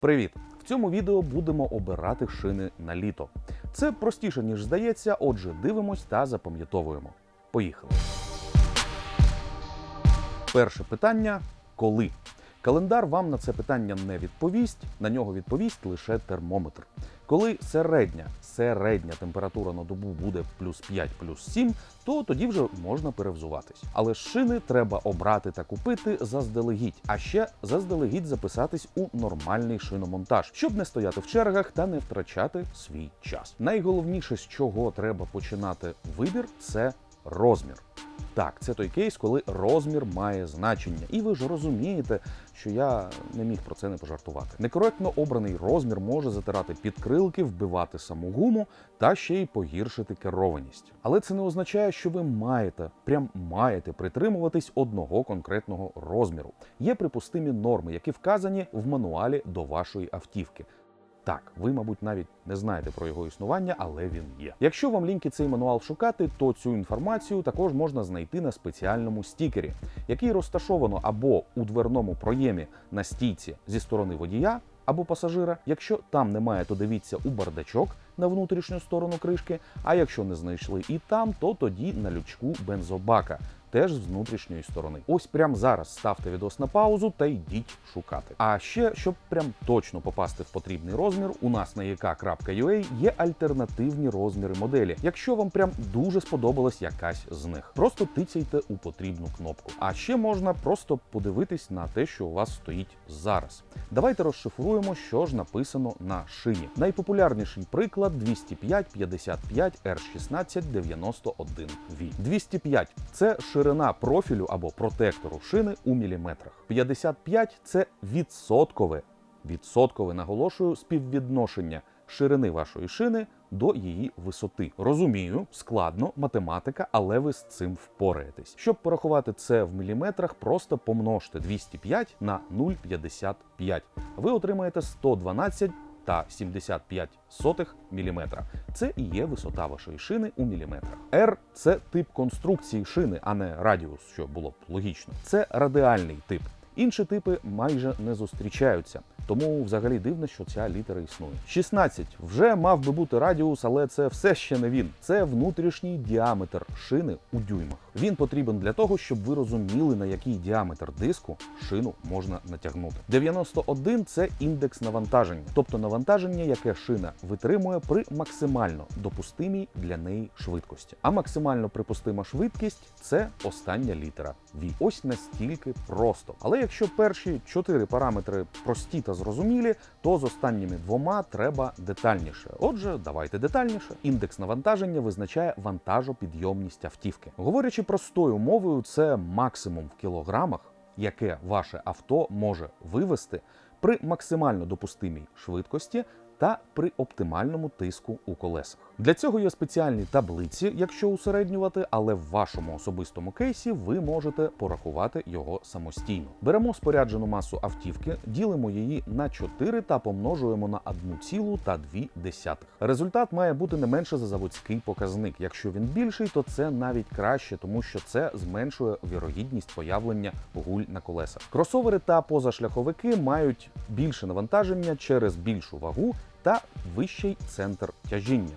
Привіт! В цьому відео будемо обирати шини на літо. Це простіше, ніж здається, отже, дивимось та запам'ятовуємо. Поїхали. Перше питання коли? Календар вам на це питання не відповість, на нього відповість лише термометр. Коли середня, середня температура на добу буде плюс 5, плюс 7, то тоді вже можна перевзуватись. Але шини треба обрати та купити заздалегідь, а ще заздалегідь записатись у нормальний шиномонтаж, щоб не стояти в чергах та не втрачати свій час. Найголовніше, з чого треба починати вибір, це розмір. Так, це той кейс, коли розмір має значення, і ви ж розумієте, що я не міг про це не пожартувати. Некоректно обраний розмір може затирати підкрилки, вбивати саму гуму та ще й погіршити керованість. Але це не означає, що ви маєте, прям маєте притримуватись одного конкретного розміру. Є припустимі норми, які вказані в мануалі до вашої автівки. Так, ви, мабуть, навіть не знаєте про його існування, але він є. Якщо вам ліньки цей мануал шукати, то цю інформацію також можна знайти на спеціальному стікері, який розташовано або у дверному проємі на стійці зі сторони водія або пасажира. Якщо там немає, то дивіться у бардачок на внутрішню сторону кришки. А якщо не знайшли і там, то тоді на лючку бензобака. Теж з внутрішньої сторони. Ось прямо зараз ставте відос на паузу та йдіть шукати. А ще, щоб прям точно попасти в потрібний розмір, у нас на ek.ua є альтернативні розміри моделі. Якщо вам прям дуже сподобалась якась з них, просто тицяйте у потрібну кнопку. А ще можна просто подивитись на те, що у вас стоїть зараз. Давайте розшифруємо, що ж написано на шині. Найпопулярніший приклад 205 55 R16 91 V. 205 – це ширина профілю або протектору шини у міліметрах. 55 – це відсоткове, відсоткове наголошую співвідношення ширини вашої шини до її висоти. Розумію, складно, математика, але ви з цим впораєтесь. Щоб порахувати це в міліметрах, просто помножте 205 на 0,55. Ви отримаєте 112 та 75 сотих міліметра. Це і є висота вашої шини у міліметрах. R – це тип конструкції шини, а не радіус, що було б логічно. Це радіальний тип. Інші типи майже не зустрічаються, тому взагалі дивно, що ця літера існує. 16 вже мав би бути радіус, але це все ще не він. Це внутрішній діаметр шини у дюймах. Він потрібен для того, щоб ви розуміли, на який діаметр диску шину можна натягнути. 91 – це індекс навантаження, тобто навантаження, яке шина витримує при максимально допустимій для неї швидкості. А максимально припустима швидкість це остання літера V. Ось настільки просто. Але якщо перші чотири параметри прості та зрозумілі, то з останніми двома треба детальніше. Отже, давайте детальніше. Індекс навантаження визначає вантажопідйомність автівки. Говорячи простою мовою, це максимум в кілограмах, яке ваше авто може вивести при максимально допустимій швидкості та при оптимальному тиску у колесах. Для цього є спеціальні таблиці, якщо усереднювати, але в вашому особистому кейсі ви можете порахувати його самостійно. Беремо споряджену масу автівки, ділимо її на 4 та помножуємо на 1,2. Результат має бути не менше за заводський показник. Якщо він більший, то це навіть краще, тому що це зменшує вірогідність появлення гуль на колесах. Кросовери та позашляховики мають більше навантаження через більшу вагу та вищий центр тяжіння.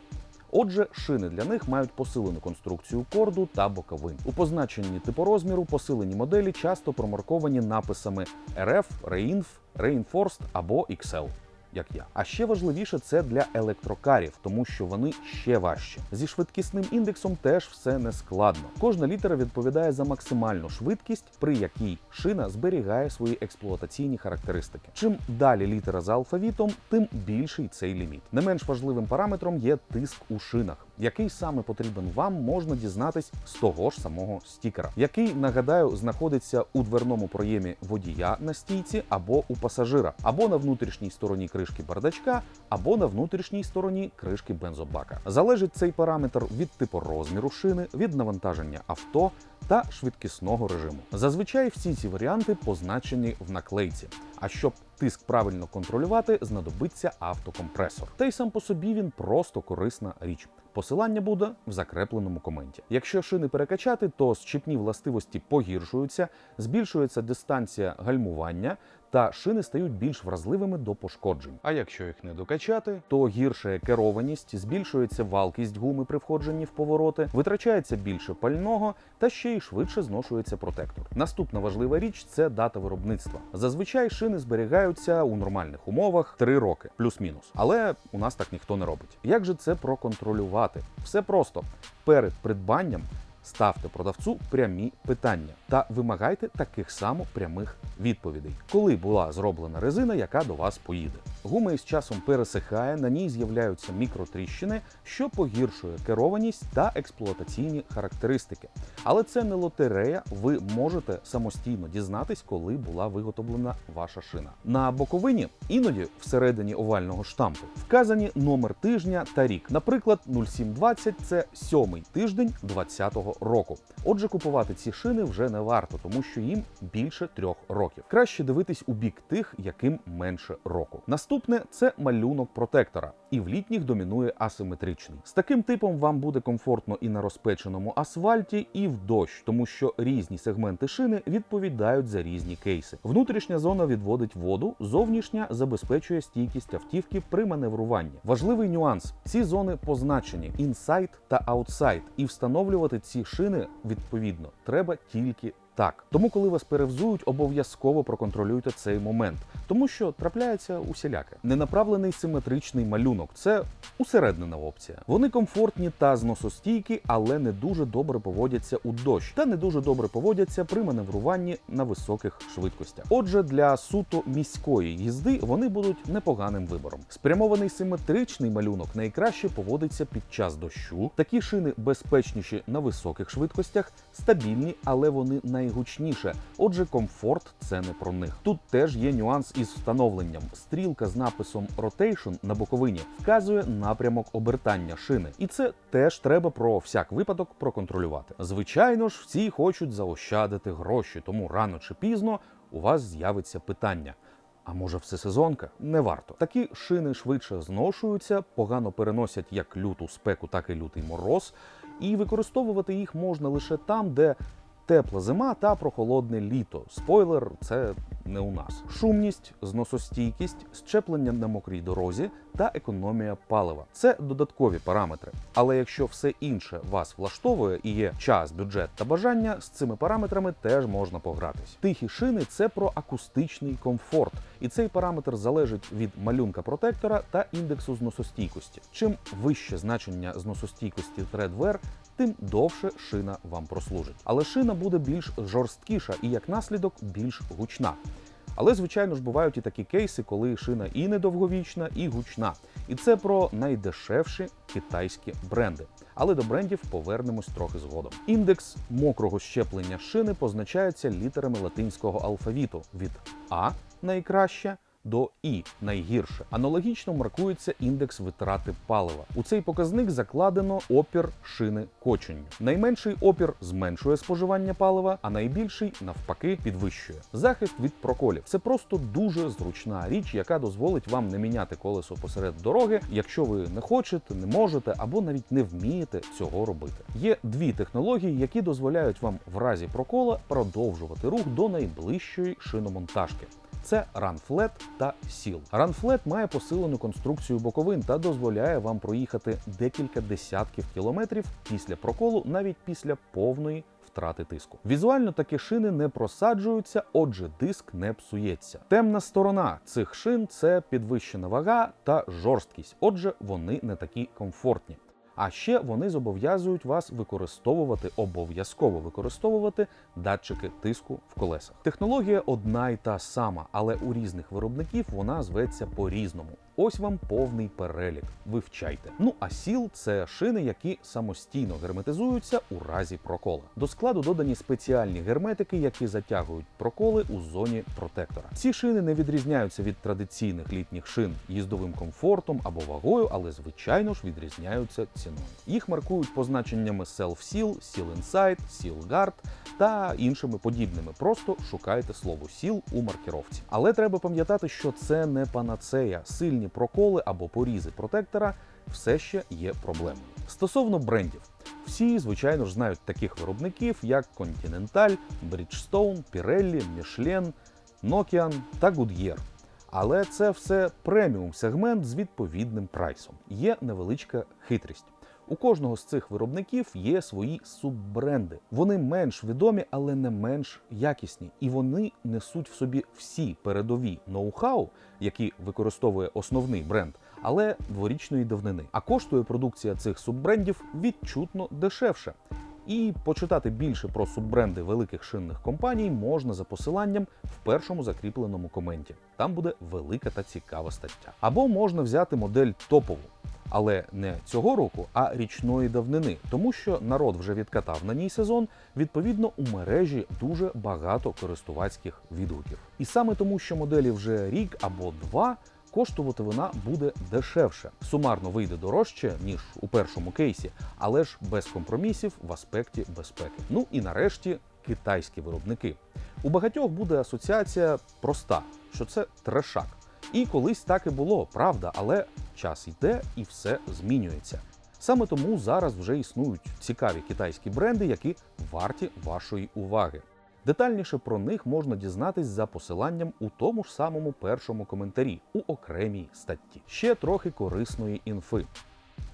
Отже, шини для них мають посилену конструкцію корду та боковин. У позначенні типорозміру посилені моделі часто промарковані написами RF, Reinf, Reinforced або XL. Як я. А ще важливіше це для електрокарів, тому що вони ще важчі. Зі швидкісним індексом теж все не складно. Кожна літера відповідає за максимальну швидкість, при якій шина зберігає свої експлуатаційні характеристики. Чим далі літера за алфавітом, тим більший цей ліміт. Не менш важливим параметром є тиск у шинах. Який саме потрібен вам, можна дізнатись з того ж самого стікера, який, нагадаю, знаходиться у дверному проємі водія на стійці або у пасажира, або на внутрішній стороні кришки бардачка, або на внутрішній стороні кришки бензобака. Залежить цей параметр від типу розміру шини, від навантаження авто та швидкісного режиму. Зазвичай всі ці варіанти позначені в наклейці. А щоб тиск правильно контролювати, знадобиться автокомпресор. Та й сам по собі він просто корисна річ. Посилання буде в закрепленому коменті. Якщо шини перекачати, то щепні властивості погіршуються, збільшується дистанція гальмування та шини стають більш вразливими до пошкоджень. А якщо їх не докачати, то гірше керованість, збільшується валкість гуми при входженні в повороти, витрачається більше пального та ще й швидше зношується протектор. Наступна важлива річ це дата виробництва. Зазвичай шини зберігаються у нормальних умовах 3 роки, плюс-мінус. Але у нас так ніхто не робить. Як же це проконтролювати? Все просто перед придбанням. Ставте продавцу прямі питання та вимагайте таких само прямих відповідей, коли була зроблена резина, яка до вас поїде. Гума із часом пересихає, на ній з'являються мікротріщини, що погіршує керованість та експлуатаційні характеристики. Але це не лотерея, ви можете самостійно дізнатись, коли була виготовлена ваша шина. На боковині іноді всередині овального штампу вказані номер тижня та рік. Наприклад, 0720 – це сьомий тиждень 2020 року. Отже, купувати ці шини вже не варто, тому що їм більше трьох років. Краще дивитись у бік тих, яким менше року. Наступне це малюнок протектора, і в літніх домінує асиметричний. З таким типом вам буде комфортно і на розпеченому асфальті, і в дощ, тому що різні сегменти шини відповідають за різні кейси. Внутрішня зона відводить воду, зовнішня забезпечує стійкість автівки при маневруванні. Важливий нюанс: ці зони позначені інсайд та аутсайд, і встановлювати ці шини відповідно треба тільки. Так, тому коли вас перевзують, обов'язково проконтролюйте цей момент, тому що трапляється усіляке. Ненаправлений симетричний малюнок це усереднена опція. Вони комфортні та зносостійкі, але не дуже добре поводяться у дощ та не дуже добре поводяться при маневруванні на високих швидкостях. Отже, для суто міської їзди вони будуть непоганим вибором. Спрямований симетричний малюнок найкраще поводиться під час дощу. Такі шини безпечніші на високих швидкостях, стабільні, але вони найгучніше. Отже, комфорт це не про них. Тут теж є нюанс із встановленням. Стрілка з написом Rotation на боковині вказує напрямок обертання шини, і це теж треба про всяк випадок проконтролювати. Звичайно ж, всі хочуть заощадити гроші, тому рано чи пізно у вас з'явиться питання. А може, всесезонка? Не варто. Такі шини швидше зношуються, погано переносять як люту спеку, так і лютий мороз, і використовувати їх можна лише там, де тепла зима та прохолодне літо. Спойлер, це не у нас. Шумність, зносостійкість, щеплення на мокрій дорозі та економія палива це додаткові параметри. Але якщо все інше вас влаштовує і є час, бюджет та бажання, з цими параметрами теж можна погратись. Тихі шини це про акустичний комфорт, і цей параметр залежить від малюнка протектора та індексу зносостійкості. Чим вище значення зносостійкості Threadwear, тим довше шина вам прослужить. Але шина буде більш жорсткіша і як наслідок більш гучна. Але, звичайно ж, бувають і такі кейси, коли шина і недовговічна, і гучна. І це про найдешевші китайські бренди. Але до брендів повернемось трохи згодом. Індекс мокрого щеплення шини позначається літерами латинського алфавіту від А найкраще до І найгірше. Аналогічно маркується індекс витрати палива. У цей показник закладено опір шини коченню. Найменший опір зменшує споживання палива, а найбільший навпаки підвищує. Захист від проколів це просто дуже зручна річ, яка дозволить вам не міняти колесо посеред дороги, якщо ви не хочете, не можете або навіть не вмієте цього робити. Є дві технології, які дозволяють вам в разі прокола продовжувати рух до найближчої шиномонтажки. Це RunFlat та SEAL. RunFlat має посилену конструкцію боковин та дозволяє вам проїхати декілька десятків кілометрів після проколу, навіть після повної втрати тиску. Візуально такі шини не просаджуються, отже, диск не псується. Темна сторона цих шин це підвищена вага та жорсткість, отже, вони не такі комфортні. А ще вони зобов'язують вас використовувати обов'язково використовувати датчики тиску в колесах. Технологія одна й та сама, але у різних виробників вона зветься по-різному. Ось вам повний перелік. Вивчайте. Ну а сіл це шини, які самостійно герметизуються у разі прокола. До складу додані спеціальні герметики, які затягують проколи у зоні протектора. Ці шини не відрізняються від традиційних літніх шин їздовим комфортом або вагою, але звичайно ж відрізняються ціною. Їх маркують позначеннями Self-Seal, Seal Inside, Seal Guard та іншими подібними. Просто шукайте слово сіл у маркіровці. Але треба пам'ятати, що це не панацея. Сильні проколи або порізи протектора все ще є проблемою. Стосовно брендів. Всі, звичайно ж, знають таких виробників, як Continental, Bridgestone, Pirelli, Michelin, Nokian та Goodyear. Але це все преміум сегмент з відповідним прайсом. Є невеличка хитрість. У кожного з цих виробників є свої суббренди. Вони менш відомі, але не менш якісні, і вони несуть в собі всі передові ноу-хау, які використовує основний бренд, але дворічної давнини. А коштує продукція цих суббрендів відчутно дешевше. І почитати більше про суббренди великих шинних компаній можна за посиланням в першому закріпленому коменті. Там буде велика та цікава стаття. Або можна взяти модель топову, але не цього року, а річної давнини, тому що народ вже відкатав на ній сезон. Відповідно, у мережі дуже багато користувацьких відгуків. І саме тому, що моделі вже рік або два. Коштувати вона буде дешевше. Сумарно вийде дорожче, ніж у першому кейсі, але ж без компромісів в аспекті безпеки. Ну і нарешті китайські виробники. У багатьох буде асоціація проста, що це трешак. І колись так і було, правда, але час йде і все змінюється. Саме тому зараз вже існують цікаві китайські бренди, які варті вашої уваги. Детальніше про них можна дізнатись за посиланням у тому ж самому першому коментарі у окремій статті. Ще трохи корисної інфи.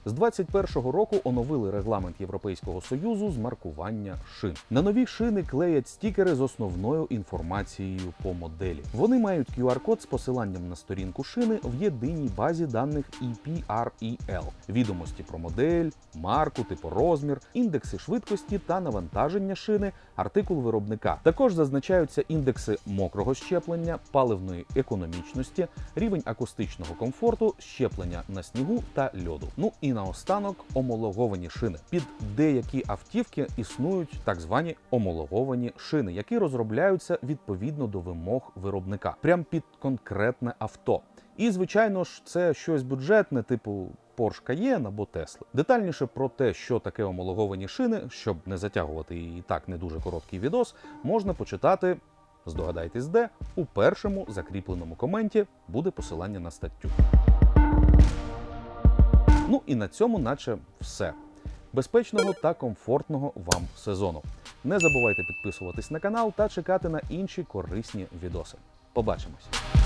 З 2021 року оновили регламент Європейського союзу з маркування шин. На нові шини клеять стікери з основною інформацією по моделі. Вони мають QR-код з посиланням на сторінку шини в єдиній базі даних EPREL, відомості про модель, марку, типорозмір, індекси швидкості та навантаження шини, артикул виробника. Також зазначаються індекси мокрого щеплення, паливної економічності, рівень акустичного комфорту, щеплення на снігу та льоду. Ну і наостанок омологовані шини. Під деякі автівки існують так звані омологовані шини, які розробляються відповідно до вимог виробника, прям під конкретне авто. І звичайно ж, це щось бюджетне, типу. Porsche Cayenne або Tesla. Детальніше про те, що таке омологовані шини, щоб не затягувати і так не дуже короткий відос, можна почитати. Здогадайтесь, де у першому закріпленому коменті буде посилання на статтю. Ну і на цьому, наче все. Безпечного та комфортного вам сезону. Не забувайте підписуватись на канал та чекати на інші корисні відоси. Побачимось!